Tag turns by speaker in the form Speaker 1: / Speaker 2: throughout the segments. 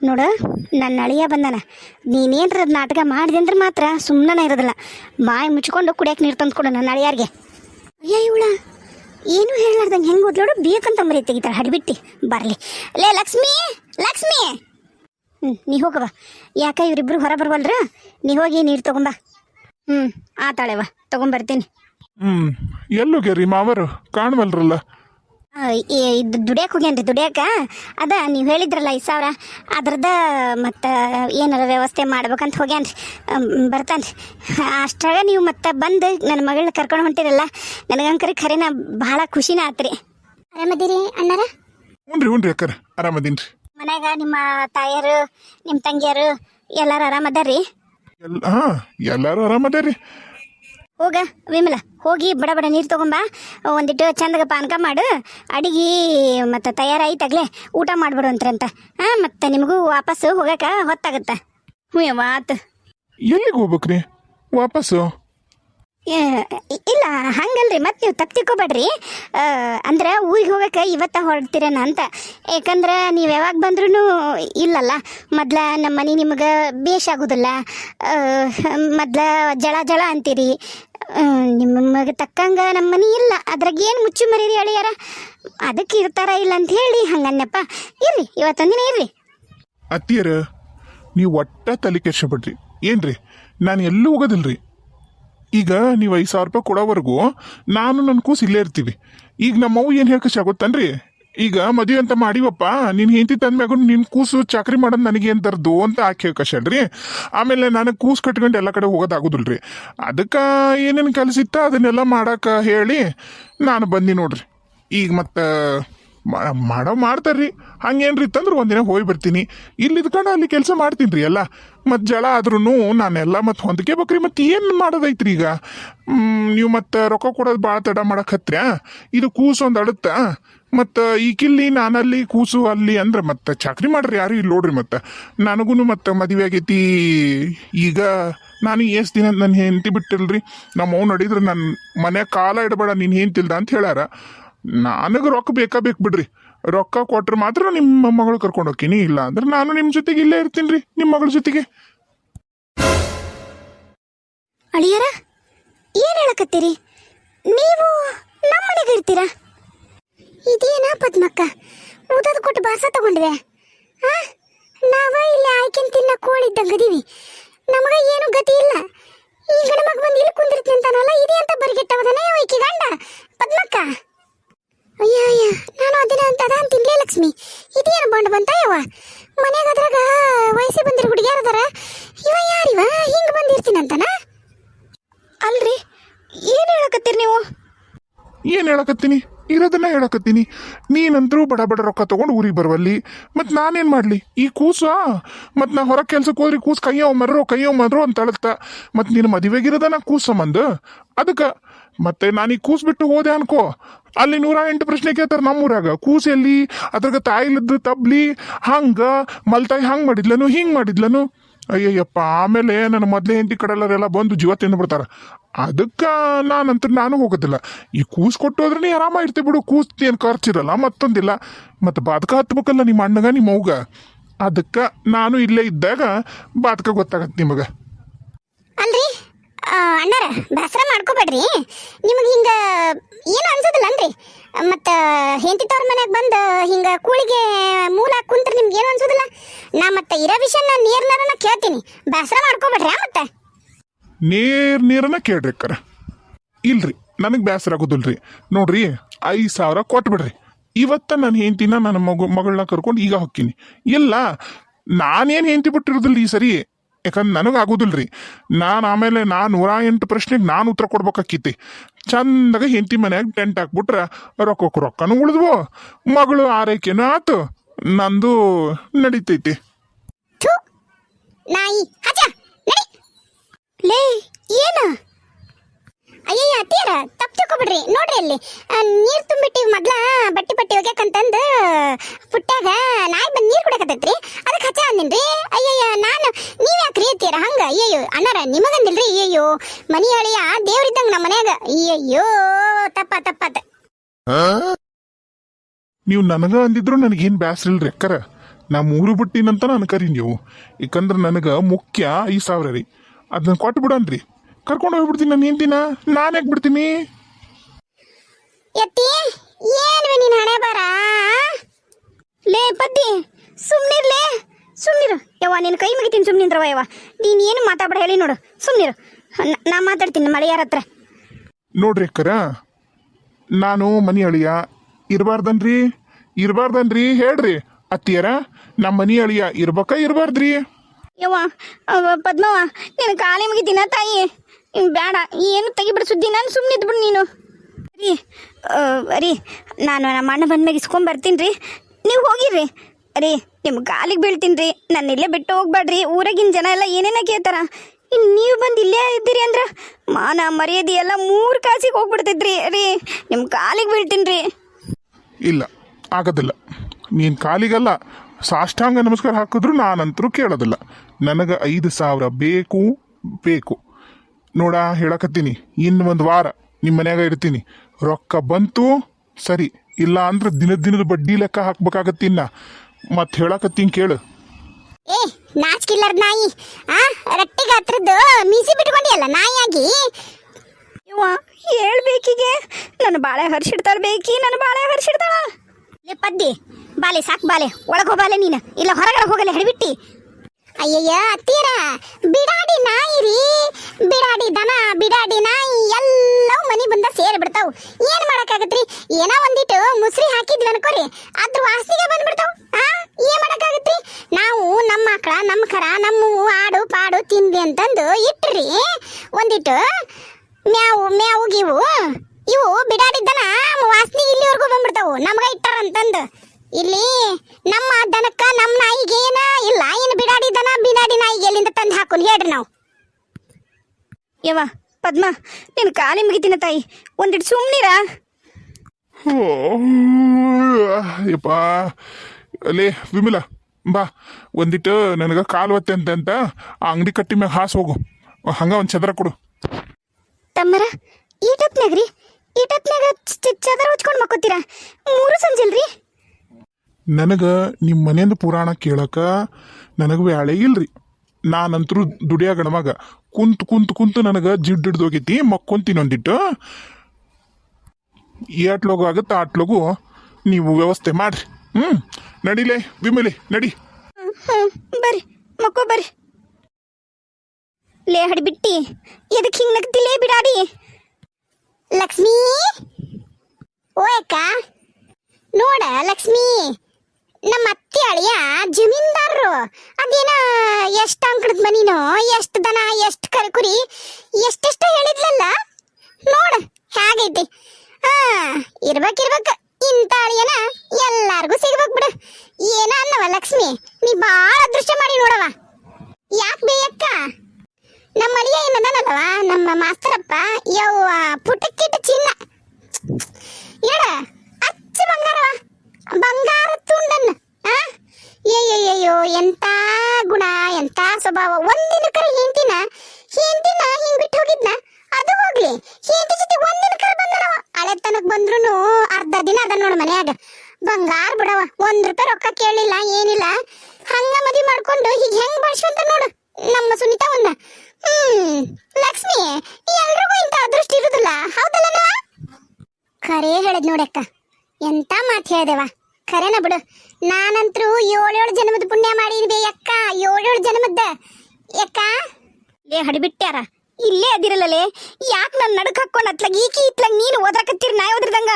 Speaker 1: ನೋಡು ನನ್ನ ಅಳಿಯ ಬಂದಾನ. ನೀನೇನ್ರ ನಾಟಕ ಮಾಡಿದೆ ಅಂದ್ರೆ ಮಾತ್ರ ಸುಮ್ಮನೆ ಇರೋದಿಲ್ಲ. ಬಾಯಿ ಮುಚ್ಕೊಂಡು ಕುಡಿಯಕ್ಕೆ ನೀರು ತಂದು ನನ್ನ ಅಳಿಯಾರಿಗೆ. ಅಯ್ಯ ಇವಳ, ಏನು ಹೇಳಾರ್ದಂಗೆ ಹೆಂಗೆ ಓದ್ಲೋಡು ಬೇಕಂತ ಮರಿ ತೆಗಿತಾಳೆ, ಹಡಿಬಿಟ್ಟು, ಬರಲಿ. ಲೇ, ಲಕ್ಷ್ಮಿ ಲಕ್ಷ್ಮಿ! ಹ್ಞೂ ನೀ ಹೋಗವ ಯಾಕ ಇವರಿಬ್ಬರು ಹೊರ ಬರ್ವಲ್ರ? ನೀ ಹೋಗಿ ನೀರು ತಗೊಂಬ ಹ್ಞೂ ಆತಾಳೆವ ತಗೊಂಬರ್ತೀನಿ
Speaker 2: ಹ್ಮ್ ಎಲ್ಲೋಗ್ಯಾರಿ ಮಾವರು, ಕಾಣವಲ್ರಲ್ಲ.
Speaker 1: ಇದು ದುಡಿಯಕ್ಕೆ ಹೋಗ್ಯಾನ್ರಿ ದುಡಿಯಕ? ಅದ ನೀವು ಹೇಳಿದ್ರಲ್ಲ ಐದು ಸಾವಿರ. ಅದ್ರದ ಮತ್ತು ಏನಾರ ವ್ಯವಸ್ಥೆ ಮಾಡ್ಬೇಕಂತ ಹೋಗ್ಯಾನ್ರಿ. ಬರ್ತಾನ್ರಿ. ಅಷ್ಟಾಗ ನೀವು ಮತ್ತೆ ಬಂದು ನನ್ನ ಮಗಳನ್ನ ಕರ್ಕೊಂಡು ಹೊಂಟಿರಲ್ಲ. ನನಗಂಕರಿ ಖರೇನ ಭಾಳ ಖುಷಿನ ಆತ್ರಿ. ಆರಾಮದಿರಿ ಅಣ್ಣಾರ?
Speaker 2: ಹ್ಞೂ ರೀ ಹ್ಞೂ ರೀ ಅಕ್ಕರ. ರೀ
Speaker 1: ಮನ್ಯಾಗ ನಿಮ್ಮ ತಾಯಿಯರು ನಿಮ್ಮ ತಂಗಿಯರು ಎಲ್ಲಾರು ರೀ
Speaker 2: ಎಲ್ಲ ಹಾ ಎಲ್ಲಾರು ಆರಾಮದೇರಿ
Speaker 1: ಹೋಗ ವಿಮಲ ಹೋಗಿ ಬಡ ಬಡ ನೀರು ತಗೊಂಬ ಒಂದಿಟ್ಟು ಚಂದಗ ಪಾನಕ ಮಾಡು. ಅಡಿಗೆ ಮತ್ತು ತಯಾರಾಯ್ತಾಗಲೇ ಊಟ ಮಾಡ್ಬಿಡುವಂತ್ರಂತ ಹಾಂ ಮತ್ತು ನಿಮಗೂ ವಾಪಸ್ಸು ಹೋಗಕ್ಕೆ ಹೊತ್ತಾಗತ್ತೆ. ಹ್ಞೂ ಆತು.
Speaker 2: ಎಲ್ಲಿಗೆ ಹೋಗ್ಬೇಕ್ರಿ? ವಾಪಸ್ಸು?
Speaker 1: ಇಲ್ಲ ಹಂಗಲ್ರಿ ಮತ್ತೆ ನೀವು ತಪ್ಪು ತಿಳ್ಕೊಬೇಡ್ರಿ. ಅಂದ್ರೆ ಊರಿಗೆ ಹೋಗಕ್ಕೆ ಇವತ್ತ ಹೊರಡ್ತೀರೇನ ಅಂತ. ಯಾಕಂದ್ರೆ ನೀವು ಯಾವಾಗ ಬಂದ್ರೂ ಇಲ್ಲಲ್ಲ. ಮೊದ್ಲ ನಮ್ಮ ಮನೆ ನಿಮಗೆ ಬೇಷಾಗೋದಿಲ್ಲ ಮೊದ್ಲ ಜಳ ಜಳ ಅಂತೀರಿ. ಆ, ತಕ್ಕಂಗೆ ನಮ್ಮ ಮನೆ ಇಲ್ಲ. ಅದ್ರಾಗ ಏನು ಮುಚ್ಚು ಮರೀರಿ ಅಳಿಯಾರ? ಅದಕ್ಕೆ ಇರ್ತಾರ ಇಲ್ಲ ಅಂತ ಹೇಳಿ ಹಂಗನ್ನಪ್ಪ ಇರ್ರಿ ಇವತ್ತೊಂದಿನ ಇರ್ರಿ.
Speaker 2: ಅತ್ತಿಯರ ನೀವು ಒಟ್ಟ ತಲೆ ಕೆಡ್ಸಬೇಡ್ರಿ ಏನ್ರಿ ನಾನು ಎಲ್ಲೂ ಹೋಗೋದಿಲ್ರಿ. ಈಗ ನೀವು ಐದು ಸಾವಿರ ರೂಪಾಯಿ ಕೊಡೋವರೆಗೂ ನಾನು ನನ್ನ ಕೂಸು ಇಲ್ಲೇ ಇರ್ತೀವಿ. ಈಗ ನಮ್ಮವ್ವ ಏನು ಹೇಳ್ಕಶ ಗೊತ್ತನ್ರಿ ಈಗ ಮದುವೆ ಅಂತ ಮಾಡಿವಪ್ಪ, ನಿನ್ ಹೆಂಡತಿ ತಂದ್ಮ್ಯಾಗ ನಿನ್ನ ಕೂಸು ಚಾಕ್ರಿ ಮಾಡೋದು ನನಗೆ ತರದು ಅಂತ ಆಕೆ ರೀ. ಆಮೇಲೆ ನನಗೆ ಕೂಸು ಕಟ್ಕೊಂಡು ಎಲ್ಲ ಕಡೆ ಹೋಗೋದಾಗೋದಿಲ್ರಿ ಅದಕ್ಕೆ ಏನೇನು ಕೆಲಸ ಅದನ್ನೆಲ್ಲ ಮಾಡಕ್ಕೆ ಹೇಳಿ ನಾನು ಬಂದಿ ನೋಡ್ರಿ. ಈಗ ಮತ್ತೆ ಮಾಡೋ ಮಾಡ್ತಾರ್ರಿ. ಹಂಗೇನ್ರಿ ತಂದ್ರೆ ಒಂದಿನ ಹೋಗಿ ಬರ್ತೀನಿ. ಇಲ್ಲಿ ಇದ್ಕೊಂಡು ಅಲ್ಲಿ ಕೆಲಸ ಮಾಡ್ತೀನಿ ರೀ ಎಲ್ಲ. ಮತ್ತು ಜಳ ಆದ್ರೂ ನಾನೆಲ್ಲ ಮತ್ತು ಹೊಂದಕ್ಕೆ ಬೇಕ್ರಿ. ಮತ್ತು ಏನು ಮಾಡೋದೈತ್ರಿ ಈಗ? ನೀವು ಮತ್ತೆ ರೊಕ್ಕ ಕೊಡೋದು ಭಾಳ ತಡ ಮಾಡಕ್ಕೆ ಇದು ಕೂಸು ಒಂದು ಅಳುತ್ತಾ? ಮತ್ತು ಈಗಿಲ್ಲಿ ನಾನಲ್ಲಿ ಕೂಸು ಅಲ್ಲಿ ಅಂದ್ರೆ ಮತ್ತೆ ಚಾಕ್ರಿ ಮಾಡ್ರಿ ಯಾರು ಇಲ್ಲಿ ನೋಡ್ರಿ ಮತ್ತೆ ನನಗೂ ಮತ್ತೆ ಮದುವೆ ಆಗೈತಿ. ಈಗ ನಾನು ಎಷ್ಟು ದಿನ ನನ್ನ ಹೆಂಡತಿ ಬಿಟ್ಟಿಲ್ರಿ. ನಮ್ಮ ಅವ್ನು ನಡೀದ್ರೆ ನನ್ನ ಮನೆ ಕಾಲ ಇಡಬೇಡ, ನೀನು ಹೆಂತಿಲ್ದ ಅಂತ ಹೇಳ್ಯಾರ. ನನಗೆ ರೊಕ್ಕ ಬೇಕಾ ಬೇಕು ಬಿಡ್ರಿ. ರೊಕ್ಕ ಕೊಟ್ರೆ ಮಾತ್ರ ನಿಮ್ಮ ಮಗಳು ಕರ್ಕೊಂಡು ಹೋಗ್ತೀನಿ, ಇಲ್ಲ ಅಂದ್ರೆ ನಾನು ನಿಮ್ಮ ಜೊತೆಗೆ ಇಲ್ಲೇ ಇರ್ತೀನಿ ರೀ, ನಿಮ್ಮ ಮಗಳ ಜೊತೆಗೆ.
Speaker 1: ಅಳಿಯರ, ಏನು ಹೇಳಕತ್ತೀರಿ? ನೀವು ನಮ್ಮ ಮನೆಗೆ ಇರ್ತೀರಾ? ಇದೇನ ಪದ್ಮಕ್ಕ? ಊದದ ಕೊಟ್ಟು ಬಾಸ ತಗೊಂಡ್ವೆ ಆ? ನಾವ ಇಲ್ಲಿ ಆಯ್ಕೆನ್ ತಿನ್ನ ಅದೀವಿ ನಮಗ ಏನು ಗತಿ ಇಲ್ಲ. ಈ ಗಣಮಗ ಬಂದು ಇಲ್ಲಿ ಕುಂದಿರ್ತೀನಿ ಅಂತಾನಲ್ಲ, ಇದೇ ಅಂತ ಬರಿಗೆಟ್ಟವದನೇ ಈಕಿ ಗಂಡ ಪದ್ಮಕ್ಕ ಅಯ್ಯ ಅಯ್ಯ ನಾನು ಅದನ್ನ ಅಂತ ಅದ ಅಂತಿನ್ಲೇ ಲಕ್ಷ್ಮಿ ಇದೇನು ಬಂಡ್ ಬಂತ ಯವ್ವ ಮನ್ಯಾಗ ಅದ್ರಾಗ ವಯಸ್ಸಿ ಬಂದಿರೋ ಹುಡುಗಿಯಾರ ಅದಾರ ಇವ ಯಾರಿವ? ಹಿಂಗ್ ಬಂದಿರ್ತೀನಂತನ? ಅಲ್ರಿ ಏನು ಹೇಳಕತ್ತೀರಿ ನೀವು?
Speaker 2: ಏನು ಹೇಳಕತ್ತೀನಿ? ಇರೋದನ್ನ ಹೇಳಕತ್ತೀನಿ. ನೀನಂತರೂ ಬಡ ಬಡ ರೊಕ್ಕ ತಗೊಂಡು ಊರಿಗೆ ಬರುವಲ್ಲಿ. ಮತ್ತು ನಾನೇನು ಮಾಡಲಿ? ಈ ಕೂಸ? ಮತ್ತು ನಾ ಹೊರಗೆ ಕೆಲ್ಸಕ್ಕೆ ಹೋದ್ರಿ ಕೂಸು ಕೈಯೋ ಮರ್ರೋ ಕೈಯೋ ಮರ್ರೋ ಅಂತ ಅಳತ್ತ ಮತ್ತು ನೀನು ಮದುವೆಗಿರೋದನ್ನ ಕೂಸು ಸಂಬಂಧ ಅದಕ್ಕೆ ಮತ್ತೆ ನಾನು ಈ ಕೂಸು ಬಿಟ್ಟು ಹೋದೆ ಅನ್ಕೋ. ಅಲ್ಲಿ ನೂರ ಎಂಟು ಪ್ರಶ್ನೆ ಕೇಳ್ತಾರೆ ನಮ್ಮೂರಾಗ. ಕೂಸು ಎಲ್ಲಿ? ಅದ್ರಾಗ ತಾಯಿಲಿದ್ದು ತಬ್ಲಿ. ಹಂಗ. ಮಲ್ತಾಯಿ ಹಂಗೆ ಮಾಡಿದ್ಲನು, ಹಿಂಗೆ ಮಾಡಿದ್ಲನು. ಅಯ್ಯಯ್ಯಪ್ಪ, ಆಮೇಲೆ ನನ್ನ ಮೊದಲೇ ಹೆಂಡಿ ಕಡೆಲ್ಲರೆಲ್ಲ ಬಂದು ಜೀವ ತಿಂದ್ಬಿಡ್ತಾರೆ ಅದಕ್ಕೆ ನಾನಂತೂ ನಾನು ಹೋಗೋದಿಲ್ಲ. ಈ ಕೂಸು ಕೊಟ್ಟು ಹೋದ್ರೆ ಆರಾಮ ಇರ್ತೀವಿ ಬಿಡು. ಕೂಸ್ ಏನು ಖರ್ಚಿರಲ್ಲ, ಮತ್ತೊಂದಿಲ್ಲ. ಮತ್ತು ಬಾದ್ಕ ಹತ್ಬೇಕಲ್ಲ ನಿಮ್ಮ ಅಣ್ಣಗ, ನಿಮ್ಮ ಅವ್ಗ? ಅದಕ್ಕೆ ನಾನು ಇಲ್ಲೇ ಇದ್ದಾಗ ಬಾದ್ಕ ಗೊತ್ತಾಗತ್ತೆ ನಿಮಗೆ.
Speaker 1: ಅಲ್ರಿ ಅಣ್ಣಾರ ಬೇಸರ ಮಾಡ್ಕೋಬೇಡ್ರಿ. ನಿಮಗೆ ಹಿಂಗೆ ಏನು ಅನ್ಸೋದಿಲ್ಲನ್ರಿ. ಮತ್ತು ಹೆಂಡತಿ ತವ್ರ ಮನೆಗೆ ಬಂದು ಹಿಂಗೆ ಕೂಳಿಗೆ ಮೂಲ ಕುಂತ್ರೆ ನಿಮ್ಗೆ ಏನು ಅನ್ಸೋದಿಲ್ಲ? ನಾ ಮತ್ತೆ ಇರೋ ವಿಷಯನ ನೀರ್ನಾರನ ಕೇಳ್ತೀನಿ. ಬೇಸರ ಮಾಡ್ಕೋಬೇಡ್ರಿ ಮತ್ತೆ?
Speaker 2: ನೀರ್ ನೀರನ್ನ ಕೇಳ್ರಿ ಅಕ್ಕರ. ಇಲ್ರಿ, ನನಗೆ ಬೇಸರ ಆಗೋದಿಲ್ರಿ. ನೋಡ್ರಿ, ಐದು ಸಾವಿರ ಕೊಟ್ಬಿಡ್ರಿ. ಇವತ್ತ ನಾನು ಹೆಂಡತಿನ ನನ್ನ ಮಗು, ಮಗಳನ್ನ ಕರ್ಕೊಂಡು ಈಗ ಹೊಕ್ಕಿನಿ ಇಲ್ಲ, ನಾನೇನು ಹೆಂಡತಿ ಬಿಟ್ಟಿರೋದಿಲ್ಲ ಈ ಸರಿ? ಯಾಕಂದ್ರೆ ನನಗೆ ಆಗೋದಿಲ್ರಿ. ನಾನು ಆಮೇಲೆ ನಾ ನೂರ ಎಂಟು ಪ್ರಶ್ನೆಗೆ ನಾನು ಉತ್ತರ ಕೊಡ್ಬೇಕಾಕಿತಿ. ಚಂದಾಗ ಹೆಂಡತಿ ಮನ್ಯಾಗ ಟೆಂಟ್ ಹಾಕ್ಬಿಟ್ರೆ ರೊಕ್ಕಕ್ಕೆ ರೊಕ್ಕನೂ ಉಳಿದ್ವು. ಮಗಳು ಆರೈಕೆನೂ ಆತು. ನಂದು ನಡೀತೈತಿ.
Speaker 1: ಥು ನಾಯಿ ಹಜ ನಡಿ. ಲೇ ಏನು? ಅಯ್ಯಯ್ಯ ಅತ್ತಿಯರ ತಪ್ಪು ತಿಳ್ಕೊಬಿಡ್ರಿ. ನೋಡ್ರಿ ಅಲ್ಲಿ ನೀರು ತುಂಬಿಟ್ಟಿವಿ ಮೊದ್ಲ ಬಟ್ಟಿ ಪಟ್ಟಿ ಒಗ್ಯಾಕಂತಂದು ಪುಟ್ಟಾಗ ನಾಯಿ ಬಂದು ನೀರು ಕುಡಿಯಕತ್ತೈತ್ರಿ. ಅದಕ್ಕೆ ಹಚ್ಚ ಅಂದಿನ್ರಿ. ಅಯ್ಯಯ್ಯ ನಾನು ನೀವು ಯಾಕ್ರಿ ಅತ್ತಿಯರ? ಹಂಗ ಅಯ್ಯಯ್ಯೋ ಅಣ್ಣಾರ ನಿಮಗಂದಿಲ್ರಿ? ಅಯ್ಯಯ್ಯೋ ಮನಿ ಅಳಿಯ ದೇವ್ರಿದ್ದಂಗೆ ನಮ್ಮ ಮನ್ಯಾಗ. ಅಯ್ಯಯ್ಯೋ ತಪ್ಪ ತಪ್ಪಾತ.
Speaker 2: ನೀವು ನನಗ ಅಂದಿದ್ರು ನನಗೇನು ಬ್ಯಾಸ್ರ ಇಲ್ರಿ ಅಕ್ಕರ? ನಾ ಮೂರು ಬಿಟ್ಟಿನಂತ ನಾನು ಕರಿ ನೀವು. ಯಾಕಂದ್ರೆ ನನಗೆ ಮುಖ್ಯ ಐದು ಸಾವಿರ ರೀ. ಅದನ್ನ ಕೊಟ್ಟು ಬಿಡನ್ರಿ ಕರ್ಕೊಂಡು ಹೋಗ್ಬಿಡ್ತೀನಿ ನಾನು ಹಿಂದಿನ ನಾನು ಯಾಕೆ ಬಿಡ್ತೀನಿ?
Speaker 1: ಎತ್ತಿ ಏನ್ವಿ ನೀನು ಹಣೆ ಬರ? ಲೇ ಪದ್ದಿ ಸುಮ್ಮನಿರ್ಲೇ ಸುಮ್ನಿರು. ಯವ್ವ ನಿನ್ನ ಕೈ ಮುಗಿತೀನಿ ಸುಮ್ನಿಂದ್ರವ ಯವ್ವ. ನೀನು ಏನು ಮಾತಾಡ್ಬೇಡ ಹೇಳಿ ನೋಡು. ಸುಮ್ನಿರು. ನ- ನಾ ಮಾತಾಡ್ತೀನಿ ಮಳೆಯಾರ ಹತ್ರ.
Speaker 2: ನೋಡ್ರಿ ಅಕ್ಕರ ನಾನು ಮನಿ ಅಳಿಯ ಇರಬಾರ್ದನ್ರಿ ಇರಬಾರ್ದನ್ರಿ ಹೇಳ್ರಿ. ಅತ್ತಿಯರ ನಮ್ಮ ಮನಿ ಅಳಿಯ ಇರ್ಬೇಕ ಇರಬಾರ್ದ್ರಿ.
Speaker 1: ಯವ್ವ ಅವ ಪದ್ಮವ್ವ ನಿನ್ನ ಕಾಲಿ ಮುಗಿದಿನ ತಾಯಿ? ಬೇಡ ಏನು ತೆಗಿಬಿಡ ಸುದ್ದಿ ನಾನು ಸುಮ್ಮನೆ ಇದ್ಬಿಡು ನೀನು. ರೀ ಆ, ರೀ ನಾನು ನಮ್ಮ ಅಣ್ಣ ಬಂದ್ಮ್ಯಾಗ ಇಸ್ಕೊಂಡ್ ಬರ್ತೀನಿ ರೀ ನೀವು ಹೋಗಿರ್ರಿ. ರೀ ನಿಮ್ಮ ಕಾಲಿಗೆ ಬೀಳ್ತೀನಿ ರೀ ನನ್ನ ಇಲ್ಲೇ ಬಿಟ್ಟು ಹೋಗ್ಬೇಡ್ರಿ. ಊರಾಗಿನ ಜನ ಎಲ್ಲ ಏನೇನ ಕೇಳ್ತಾರ? ಇನ್ನು ನೀವು ಬಂದು ಇಲ್ಲೇ ಇದ್ದೀರಿ ಅಂದ್ರೆ ಮಾನ ಮರ್ಯಾದೆ ಎಲ್ಲ ಮೂರು ಕಾಸಿಗೆ ಹೋಗ್ಬಿಡ್ತೈತ್ರಿ. ರೀ ನಿಮ್ಮ ಕಾಲಿಗೆ ಬೀಳ್ತೀನಿ ರೀ
Speaker 2: ಇಲ್ಲ, ಆಗೋದಿಲ್ಲ. ನೀನು ಕಾಲಿಗೆಲ್ಲ ಸಾಷ್ಟಾಂಗ ನಮಸ್ಕಾರ ಹಾಕಿದ್ರು ನಾನಂತರೂ ಕೇಳೋದಿಲ್ಲ. ನನಗೆ ಐದು ಸಾವಿರ ಬೇಕು ಬೇಕು. ನೋಡ, ಹೇಳಕತ್ತೀನಿ. ಇನ್ನು ಒಂದು ವಾರ ನಿಮ್ಮ ಮನ್ಯಾಗ ಇರ್ತೀನಿ. ರೊಕ್ಕ ಬಂತು, ಸರಿ. ಇಲ್ಲ ಅಂದ್ರೆ ದಿನದ ದಿನದ ಬಡ್ಡಿ ಲೆಕ್ಕ ಹಾಕ್ಬೇಕಾಗತ್ತಿನ್ನ ಮತ್ತೆ ಹೇಳಕತ್ತೀನಿ ಕೇಳು.
Speaker 1: ಏ, ನಾಚಿಕಿಲ್ಲರ್ ನಾಯಿ. ಆ ರಟ್ಟಿ ಗಾತ್ರದ್ದು ಮೀಸಿ ಬಿಟ್ಕೊಂಡಿಯಲ್ಲ ನಾಯಿಯಾಗಿ? ಹೇಳ್ಬೇಕಿಗೆ ನನ್ನ ಬಾಳೆ ಹರ್ಷಿಡ್ತಾಳ ಬೇಕಿ, ನನ್ನ ಬಾಳೆ ಹರ್ಷಿಡ್ತಾಳ ಪದ್ದಿ ಬಾಲೆ ಸಾಕ್ ಬಾಲೆ ಒಳಗೆ ಬಾಲೆ ನೀನು. ಇಲ್ಲ ಹೊರಗಡೆ ಹೋಗಲ್ಲ ಹಿಡಿಬಿಟ್ಟಿ ಅಯ್ಯಯ್ಯ ಅತ್ತೀರ ಬಿಡಾಡಿ ನಾಯಿ ರೀ. ಬಿಡಾಡಿ ದನ, ಬಿಡಾಡಿ ನಾಯಿ, ಎಲ್ಲವೂ ಮನಿ ಬಂದ ಸೇರಿ ಬಿಡ್ತಾವ್ ಏನ್ ಮಾಡಕ್ಕಾಗತ್ರಿ? ಏನೋ ಒಂದಿಟ್ಟು ಮುಸ್ರಿ ಹಾಕಿದ್ವಿ ಅನ್ಕೋರಿ. ಅದ್ರ ವಾಸಿಗೆ ಬಂದ್ಬಿಡ್ತಾವ್. ಆ, ಏನ್ ಮಾಡಕ್ಕಾಗತ್ರಿ? ನಾವು ನಮ್ಮ ಮಕ್ಕಳ, ನಮ್ಮ ಕರ, ನಮ್ಮ ಆಡು, ಪಾಡು ತಿಂದ್ವಿ ಅಂತಂದು ಇಟ್ರಿ. ಒಂದಿಟ್ಟು ಮ್ಯಾವು ಮ್ಯಾವು ಗಿವು. ಇವು ಬಿಡಾಡಿದ್ದನ ವಾಸನೆ ಇಲ್ಲಿವರೆಗೂ ಬಂದ್ಬಿಡ್ತಾವು. ನಮ್ಗ ಇಟ್ಟಾರ ಅಂತಂದು ಇಲ್ಲಿ ನಮ್ಮ ದನಕ್ಕ ನಮ್ಮ ನಾಯಿಗೆ ಏನ ಇಲ್ಲ. ಏನು ಬಿಡಾಡಿ ದನ ಬಿಡಾಡಿ ನಾಯಿಗೆ ಎಲ್ಲಿಂದ ತಂದು ಹಾಕೊಂಡು ಹೇಳ್ರಿ ನಾವು. ಯವ್ವ ಪದ್ಮ ನಿನ್ನ ಕಾಲಿ ಮುಗಿತೀನಿ ತಾಯಿ. ಒಂದಿಟ್ಟು ಸುಮ್ನಿರ
Speaker 2: ಯಪ್ಪ. ಅಲೇ ವಿಮಲ ಬಾ. ಒಂದಿಟ್ಟು ನನಗೆ ಕಾಲು ಒತ್ತೆ ಅಂತ ಅಂತ ಆ ಅಂಗಡಿ ಕಟ್ಟಿ ಮ್ಯಾಗ ಹಾಸು ಹೋಗು. ಹಂಗ ಒಂದು ಚದರ ಕೊಡು.
Speaker 1: ತಮ್ಮರ? ಈಟತ್ನಾಗ ರೀ ಈಟತ್ನಾಗ ಚದರ ಹಚ್ಕೊಂಡು ಮಕ್ಕೋತೀರಾ? ಮೂರು ಸಂಜೆಲ್ರಿ?
Speaker 2: ನನಗೆ ನಿಮ್ಮ ಮನೆಯಿಂದ ಪುರಾಣ ಕೇಳಕ ನನಗೆ ವ್ಯಾಳೆ ಇಲ್ರಿ. ನಾನಂತರೂ ದುಡಿಯ ಗಣಮಗ ಕುಂತು ಕುಂತು ಕುಂತು ನನಗೆ ಜಿಡ್ ಹಿಡ್ದೋಗೈತಿ ಮಕ್ಕೊಂತೀನಿ ಒಂದಿಟ್ಟು ಏಟ್ಲೋಗು ಆಗುತ್ತೆ ಆಟ್ಲೋಗು ನೀವು ವ್ಯವಸ್ಥೆ ಮಾಡ್ರಿ. ಹ್ಞೂ ನಡಿಲೆ ವಿಮಲೆ ನಡಿ.
Speaker 1: ಬರ್ರಿ ಮಕ್ಕೋ ಬರ್ರಿ. ಲೇ ಹಡಿಬಿಟ್ಟಿ, ಎದಕ್ ಹಿಂಗ್ ನಗ್ತಿಲೇ ಬಿಡಾಡಿ? ಲಕ್ಷ್ಮೀ? ಓ ಅಕ್ಕ, ನೋಡ ಲಕ್ಷ್ಮೀ, ನಮ್ಮ ಅತ್ತೆ ಅಳಿಯ ಜಮೀನ್ದಾರರು, ಅದೇನ ಎಷ್ಟು ಅಂಕಣದ ಮನಿನೋ, ಎಷ್ಟು ದನ, ಎಷ್ಟು ಕರಿಕುರಿ, ಎಷ್ಟೆಷ್ಟು ಹೇಳಿದ್ಲಲ್ಲ? ನೋಡ, ಹೇಗೈತಿ. ಹಾ ಇರ್ಬೇಕಿರ್ಬೇಕು ಇರ್ಬೇಕ್. ಇಂಥ ಅಳಿಯನ ಎಲ್ಲಾರ್ಗೂ ಸಿಗ್ಬೇಕು ಬಿಡು. ಏನ ಅನ್ನವ ಲಕ್ಷ್ಮಿ, ನೀ ಬಾಳ ಅದೃಷ್ಟ ಮಾಡಿ ನೋಡವ ಯಾಕೆ ಬೇಯಕ್ಕ? ನಮ್ಮ ಅಳಿಯ ಏನದನಲ್ವ ನಮ್ಮ ಮಾಸ್ತರಪ್ಪ ಯವ್ವ ಪುಟಕ್ಕಿಟ್ಟ ಚಿನ್ನ. ಹೇಳ ಅಚ್ಚ ಬಂಗಾರವ. ಬಂಗಾರ ತುಂಡನ್ನ? ಅಯ್ಯಯ್ಯಯ್ಯೋ ಎಂತ ಗುಣ, ಎಂತ ಸ್ವಭಾವ. ಒಂದಿನ ಕರೆ ಹೆಂಡ್ತಿನ ಹೆಂಡ್ತಿನ ಹಿಂಗ್ ಬಿಟ್ಟು ಹೋಗಿದ್ನ? ಅದು ಹೋಗ್ಲಿ. ಹೆಂಡತಿ ಜೊತೆ ಒಂದಿನ ಕರೆ ಬಂದನವ. ಹಳೆತನಕ್ ಬಂದ್ರು ಅರ್ಧ ದಿನ ಅದ ನೋಡ ಮನ್ಯಾಗ. ಬಂಗಾರ ಬಿಡವ. ಒಂದ್ ರೂಪಾಯಿ ರೊಕ್ಕ ಕೇಳಿಲ್ಲ, ಏನಿಲ್ಲ. ಹಂಗ ಮದಿ ಮಾಡ್ಕೊಂಡು ಹೀಗೆ ಹೆಂಗ್ ಬಳಸ್ಕೊಂತ ನೋಡು ನಮ್ಮ ಸುನೀತಾವನ್ನ. ಹ್ಮ್, ಲಕ್ಷ್ಮಿ ಎಲ್ರಿಗೂ ಇಂತ ಅದೃಷ್ಟ ಇರುದಿಲ್ಲ, ಹೌದಲ್ಲ ಖರೇ ಹೇಳದ್ ನೋಡಕ್ಕ ಎಂತ ಮಾತು ಹೇಳ್ದೇವ? ಖರೇನ ಬಿಡು, ನಾನಂತ್ರು ಏಳೇಳು ಜನ್ಮದ ಪುಣ್ಯ ಮಾಡಿದ್ವಿ ಅಕ್ಕ, ಏಳೇಳು ಜನ್ಮದ ಯಕ್ಕ ಲೇ, ಹಡಿಬಿಟ್ಟ್ಯಾರ, ಇಲ್ಲೇ ಅದಿರಲ್ಲಲೇ ಯಾಕೆ ನನ್ನ ನಡಕ್ ಹಾಕೊಂಡು ಅತ್ಲಾಗ ಈಕಿ ಇತ್ಲಾಗ ನೀನು ಓದ್ರಕತ್ತೀರಿ ನಾ ಓದ್ರದಂಗ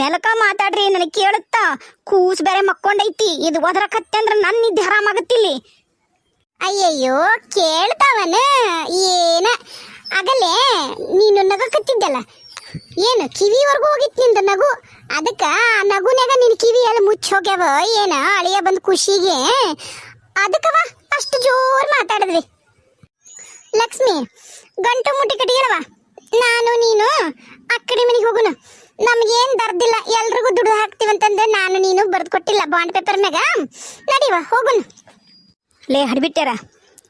Speaker 1: ಮೆಲಕ ಮಾತಾಡ್ರಿ, ನನಗೆ ಕೇಳುತ್ತಾ? ಕೂಸ್ ಬೇರೆ ಮಕ್ಕೊಂಡೈತಿ, ಇದು ಓದ್ರಕತ್ತೆ ಅಂದ್ರೆ ನನ್ನ ನಿದ್ದೆ ಹರಾಮಾಗತ್ತಿಲ್ಲಿ. ಅಯ್ಯಯ್ಯೋ, ಕೇಳ್ತಾವನ? ಏನ? ಆಗಲೇ ನೀನು ನಗಕತ್ತಿದ್ದಲ್ಲ ಏನು, ಕಿವಿವರೆಗೂ ಹೋಗಿತ್ತು ನಿಂದ ನಗು? ಅದಕ್ಕೆ ಆ ನಿನ್ನ ನಿನ್ ಕಿವಿ ಎಲ್ಲ ಮುಚ್ಚಿ ಹೋಗ್ಯಾವ, ಏನ? ಅಳಿಯ ಬಂದ ಖುಷಿಗೆ? ಅದಕ್ಕವ ಅಷ್ಟು ಜೋರು ಮಾತಾಡಿದ್ವಿ. ಲಕ್ಷ್ಮಿ, ಗಂಟು ಮುಟ್ಟಿ ಕಟ್ಟಿಗೆಳವ ನಾನು, ನೀನು, ಅಕ್ಕಡಿ ಕಡೆ ಮನೆಗೆ ಹೋಗುನು. ನಮ್ಗೇನ್ ದರ್ದಿಲ್ಲ, ಎಲ್ರಿಗೂ ದುಡ್ಡು ಹಾಕ್ತಿವಂತಂದ್ರೆ ನಾನು, ನೀನು ಬರ್ದು ಕೊಟ್ಟಿಲ್ಲ ಬಾಂಡ್ ಪೇಪರ್ ಮ್ಯಾಗ. ನಡಿವ, ಹೋಗುನು. ಲೇ, ಹಡ್ಬಿಟ್ಟ್ಯಾರ?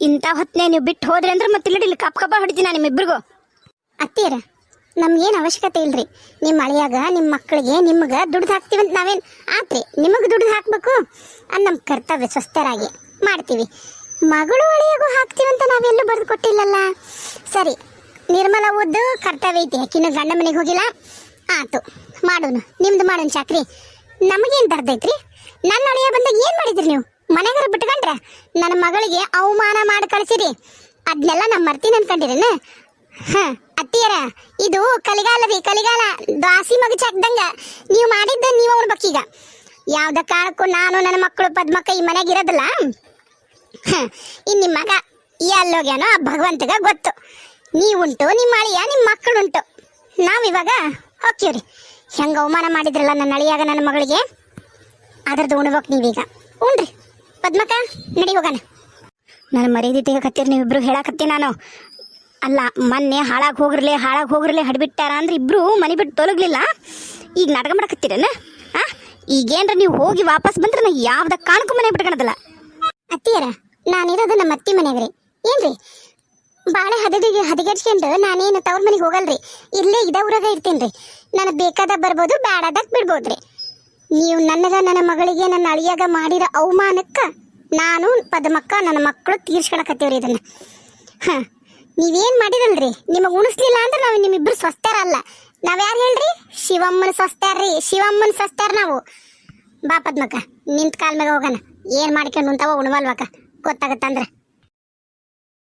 Speaker 1: ಇಂಥ ಹೊತ್ತನೇ ನೀವು ಬಿಟ್ಟು ಹೋದ್ರಿ ಅಂದ್ರೆ ಮತ್ತೆ ಇಲ್ಲಡಿಲ್ಲ ಕಪ್ ಕಪ್ಪ ಹೊಡಿತೀನಿ ನಿಮ್ಮಿಬ್ಬರಿಗೂ ಅತ್ತೀರ ನಮ್ಗೇನು ಅವಶ್ಯಕತೆ ಇಲ್ರಿ. ನಿಮ್ಮ ಮಳೆಯಾಗ ನಿಮ್ಮ ಮಕ್ಕಳಿಗೆ ನಿಮ್ಗೆ ಹಾಕ್ತೀವಿ ಅಂತ ನಾವೇನು ಆತ್ರಿ, ನಿಮಗೆ ದುಡ್ದು ಹಾಕಬೇಕು? ಅದು ನಮ್ಮ ಕರ್ತವ್ಯ, ಸ್ವಸ್ಥರಾಗಿ ಮಾಡ್ತೀವಿ. ಮಗಳು ಒಳೆಯಾಗೂ ಹಾಕ್ತೀವಿ ಅಂತ ನಾವೆಲ್ಲೂ ಬರೆದು ಕೊಟ್ಟಿಲ್ಲಲ್ಲ? ಸರಿ ನಿರ್ಮಲ ಓದ್ದು ಕರ್ತವ್ಯ ಐತಿ. ಆಕಿನ ಗಂಡ ಮನೆಗೆ ಹೋಗಿಲ್ಲ? ಆತು, ಮಾಡೋನು. ನಿಮ್ದು ಮಾಡೋಣ ಚಾಕ್ರಿ. ನಮಗೇನು ದರ್ದೈತ್ರಿ ನನ್ನ ಒಳೆಯ ಬಂದಾಗ ಏನು ಮಾಡಿದ್ರಿ ನೀವು? ಮನೆಗಾರ ಬಿಟ್ಕೊಂಡ್ರೆ ನನ್ನ ಮಗಳಿಗೆ ಅವಮಾನ ಮಾಡಿ ಕಳಿಸಿರಿ. ಅದನ್ನೆಲ್ಲ ನಾನು ಮರ್ತೀನಿ ಅನ್ಕೊಂಡಿರೇನ? ಹ ಅತ್ತಿಯರ ಇದು ಕಲಿಗಾಲ ರೀ ಕಲಿಗಾಲ. ದಾಸಿ ಮಗ ಚಕ್ದಂಗ. ನೀವು ಮಾಡಿದ್ದ ನೀವು ಉಣ್ಬೇಕೀಗ ಯಾವ್ದ ಕಾರಣಕ್ಕೂ ನಾನು ನನ್ನ ಮಕ್ಕಳು ಪದ್ಮಕ್ಕ ಈ ಮನೆಗೆ ಇರೋದಿಲ್ಲ. ಹ, ಇನ್ ನಿಮ್ಮ ಮಗ ಎಲ್ಲೋಗ್ಯಾನೋ ಆ ಭಗವಂತಗ ಗೊತ್ತು. ನೀವುಂಟು ನಿಮ್ಮ ಅಳಿಯ ನಿಮ್ಮ ಮಕ್ಕಳುಂಟು. ನಾವಿವಾಗ ಹೋಗ್ತೀವ್ರಿ. ಹೆಂಗ ಅವಮಾನ ಮಾಡಿದ್ರಲ್ಲ ನನ್ನ ಅಳಿಯಾಗ ನನ್ನ ಮಗಳಿಗೆ? ಅದ್ರದ್ದು ಉಣ್ಬೇಕು ನೀವೀಗ. ಉಣ್ರಿ. ಪದ್ಮಕ್ಕ, ನಡಿ ಹೋಗೋಣ. ನಾನು ಮರ್ಯಾದೆ ಕತ್ತೀರಿ ನೀವಿಬ್ರು ಹೇಳಕತ್ತಿ ನಾನು. ಅಲ್ಲ, ಮೊನ್ನೆ ಹಾಳಾಗಿ ಹೋಗಿರ್ಲಿ ಹಾಳಾಗಿ ಹೋಗಿರ್ಲಿ, ಹಡ್ಬಿಟ್ಟಾರ ಅಂದ್ರೆ ಇಬ್ರು ಮನೆ ಬಿಟ್ಟು ತೊಲಗ್ಲಿಲ್ಲ. ಈಗ ನಾಟಕ ಮಾಡಕತ್ತೀರನ? ಆ? ಈಗೇನ್ರ ನೀವು ಹೋಗಿ ವಾಪಸ್ ಬಂದ್ರೆ ನಾ ಯಾವ್ದ ಕಾಣಕ್ಕೂ ಮನೆ ಬಿಟ್ಕೊಳದಲ್ಲ. ಅತ್ತಿಯರ, ನಾನಿರೋದು ನಮ್ಮ ಅತ್ತಿ ಮನೆಯವ್ರಿ. ರೀ ಏನ್ರಿ? ಬಾಳೆ ಹದಗೆ ಹದಗೆಡ್ಸ್ಕೊಂಡು ನಾನೇನು ತವ್ರ ಮನೆಗೆ ಹೋಗಲ್ರಿ? ಇಲ್ಲೇ ಇದ ಊರಾಗ ಇರ್ತೀನಿ ನನಗೆ ಬೇಕಾದಾಗ ಬರ್ಬೋದು ಬೇಡದಾಗ ಬಿಡ್ಬೋದ್ರಿ. ನೀವು ನನ್ನದ ನನ್ನ ಮಗಳಿಗೆ ನನ್ನ ಅಳಿಯಾಗ ಮಾಡಿರೋ ಅವಮಾನಕ್ಕೆ ನಾನು ಪದ್ಮಕ್ಕ ನನ್ನ ಮಕ್ಕಳು ತೀರ್ಸ್ಕೊಳಕತ್ತೀವ್ರಿ ಇದನ್ನ. ಹಾಂ, ನೀವೇನು ಮಾಡಿರಲ್ರಿ? ನಿಮಗೆ ಉಣಿಸ್ಲಿಲ್ಲ ಅಂದ್ರೆ ನಾವು ನಿಮ್ಮಿಬ್ಬರು ಸ್ವಸ್ಥರಲ್ಲ ಅಲ್ಲ ನಾವ್ಯಾರು ಹೇಳ್ರಿ? ಶಿವಮ್ಮನ ಸ್ವಸ್ಥರ್ರಿ ಶಿವಮ್ಮನ ಸ್ವಸ್ಥರ್ ನಾವು. ಬಾ ಪದ್ಮಕ್ಕ, ನಿಂತ ಕಾಲ್ ಮ್ಯಾಗ ಹೋಗೋಣ. ಏನು ಮಾಡ್ಕೊಂಡು ಉಂತಾವ ಉಣವಲ್ವಕ್ಕ? ಗೊತ್ತಾಗತ್ತಂದ್ರೆ.